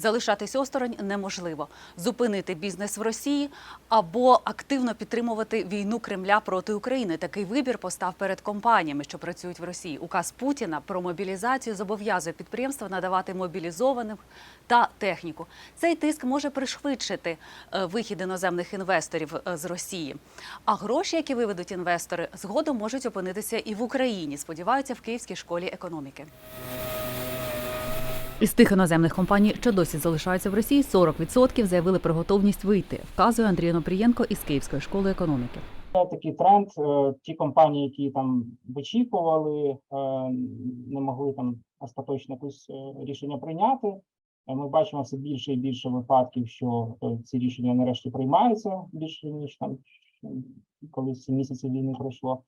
Залишатись осторонь неможливо. Зупинити бізнес в Росії або активно підтримувати війну Кремля проти України. Такий вибір постав перед компаніями, що працюють в Росії. Указ Путіна про мобілізацію зобов'язує підприємства надавати мобілізованим та техніку. Цей тиск може пришвидшити е, вихід іноземних інвесторів е, з Росії. А гроші, які виведуть інвестори, згодом можуть опинитися і в Україні. Сподіваються в Київській школі економіки. Із тих іноземних компаній, що досі залишаються в Росії, 40% заявили про готовність вийти, вказує Андрій Нопрієнко із Київської школи економіки. Це такий тренд. Е, Ті компанії, які там вичікували, е, не могли там остаточно якось е, рішення прийняти. Ми бачимо все більше і більше випадків, що ці рішення нарешті приймаються більше ніж там м, коли ці місяці війни пройшло.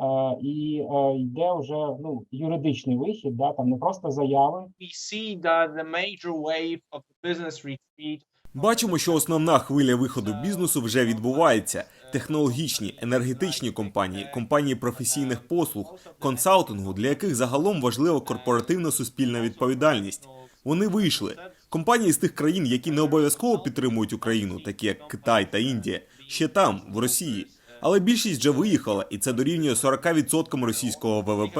Е, І е, йде вже ну юридичний вихід, да там не просто заяви, we see that the major wave of business retreat Бачимо, що основна хвиля виходу бізнесу вже відбувається. Технологічні, енергетичні компанії, компанії професійних послуг, консалтингу, для яких загалом важлива корпоративна суспільна відповідальність. Вони вийшли. Компанії з тих країн, які не обов'язково підтримують Україну, такі як Китай та Індія, ще там, в Росії. Але більшість вже виїхала, і це дорівнює 40% російського ВВП.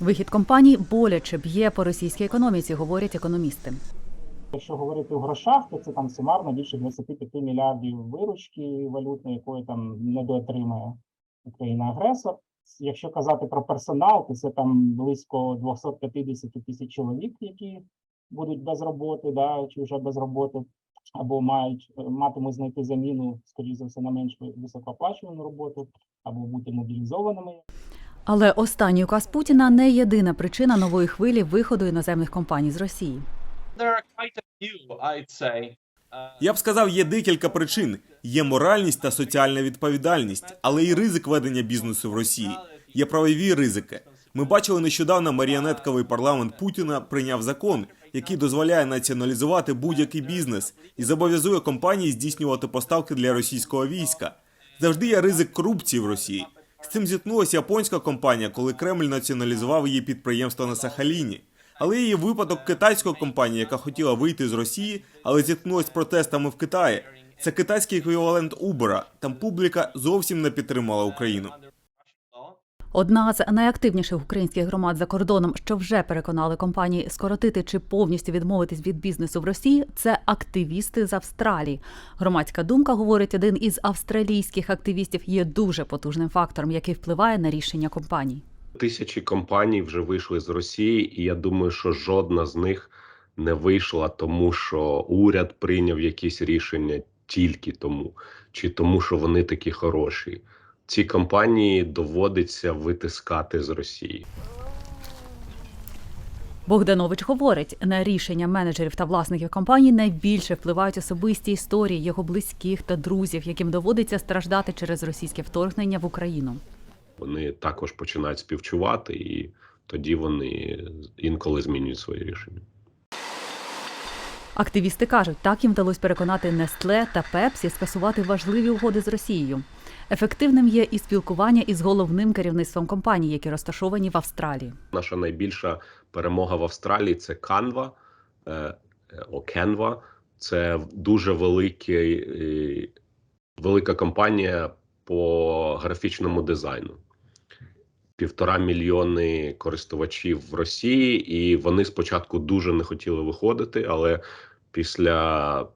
Вихід компаній боляче б'є по російській економіці, говорять економісти. Якщо говорити в грошах, то це там сумарно більше 25 мільярдів виручки валютної, якої там недоотримає Україна-агресор. Якщо казати про персонал, то це там близько 250 тисяч чоловік, які будуть без роботи, да, чи вже без роботи, або мають е, матимуть знайти заміну, скоріше за все, на менш високооплачувану роботу, або бути мобілізованими. Але останній указ Путіна не єдина причина нової хвилі виходу іноземних компаній з Росії. uh, Я б сказав, є декілька причин: є моральність та соціальна відповідальність, але і ризик ведення бізнесу в Росії. Є правові ризики. Ми бачили нещодавно маріонетковий парламент Путіна прийняв закон, який дозволяє націоналізувати будь-який бізнес і зобов'язує компанії здійснювати поставки для російського війська. Завжди є ризик корупції в Росії. З цим зіткнулася японська компанія, коли Кремль націоналізував її підприємство на Сахаліні. Але є випадок китайської компанії, яка хотіла вийти з Росії, але зіткнулася з протестами в Китаї. Це китайський еквівалент Uber. Там публіка зовсім не підтримала Україну. Одна з найактивніших українських громад за кордоном, що вже переконали компанії скоротити чи повністю відмовитись від бізнесу в Росії, це активісти з Австралії. Громадська думка, говорить один із австралійських активістів, є дуже потужним фактором, який впливає на рішення компаній. Тисячі компаній вже вийшли з Росії, і я думаю, що жодна з них не вийшла, тому що уряд прийняв якісь рішення тільки тому, чи тому, що вони такі хороші. Ці компанії доводиться витискати з Росії. Богданович говорить, на рішення менеджерів та власників компаній найбільше впливають особисті історії його близьких та друзів, яким доводиться страждати через російське вторгнення в Україну. Вони також починають співчувати, і тоді вони інколи змінюють свої рішення. Активісти кажуть, так їм вдалося переконати Нестле та Пепсі скасувати важливі угоди з Росією. Ефективним є і спілкування із головним керівництвом компаній, які розташовані в Австралії. Наша найбільша перемога в Австралії це Canva, е, Canva. Це дуже великий, е, велика компанія по графічному дизайну. Півтора мільйони користувачів в Росії, і вони спочатку дуже не хотіли виходити, але після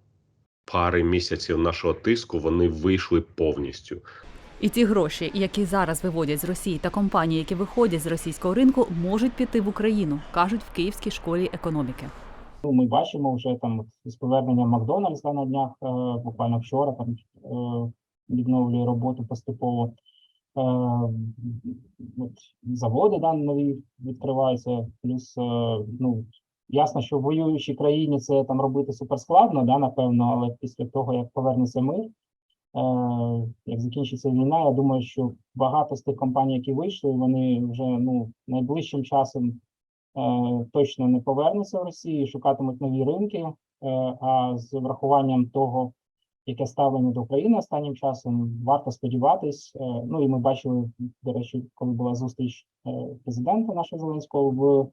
пари місяців нашого тиску вони вийшли повністю. І ті гроші, які зараз виводять з Росії, та компанії, які виходять з російського ринку, можуть піти в Україну, кажуть в Київській школі економіки. Ми бачимо вже там з поверненням Макдональдс да, на днях, е, буквально вчора там е, відновлює роботу поступово. Е, от, заводи да, нові відкриваються. Плюс, е, ну, ясно, що в воюючій країні це там робити суперскладно, да, напевно, але після того, як повернеться мир, е, як закінчиться війна, я думаю, що багато з тих компаній, які вийшли, вони вже ну, найближчим часом точно не повернуться в Росію, шукатимуть нові ринки. А з врахуванням того, яке ставлення до України останнім часом, варто сподіватись. Е, ну і ми бачили, до речі, коли була зустріч е, президента нашого Зеленського в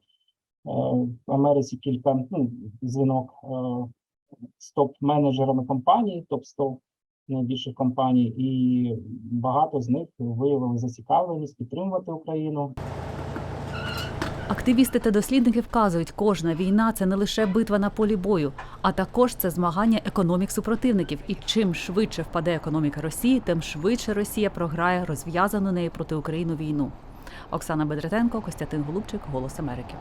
в Америці кілька ну, дзвінок е, з топ-менеджерами компаній, топ-100 найбільших компаній, і багато з них виявили зацікавленість підтримувати Україну. Активісти та дослідники вказують, кожна війна це не лише битва на полі бою, а також це змагання економік супротивників. І чим швидше впаде економіка Росії, тим швидше Росія програє розв'язану нею проти України війну. Оксана Бедретенко, Костянтин Голубчик, Голос Америки.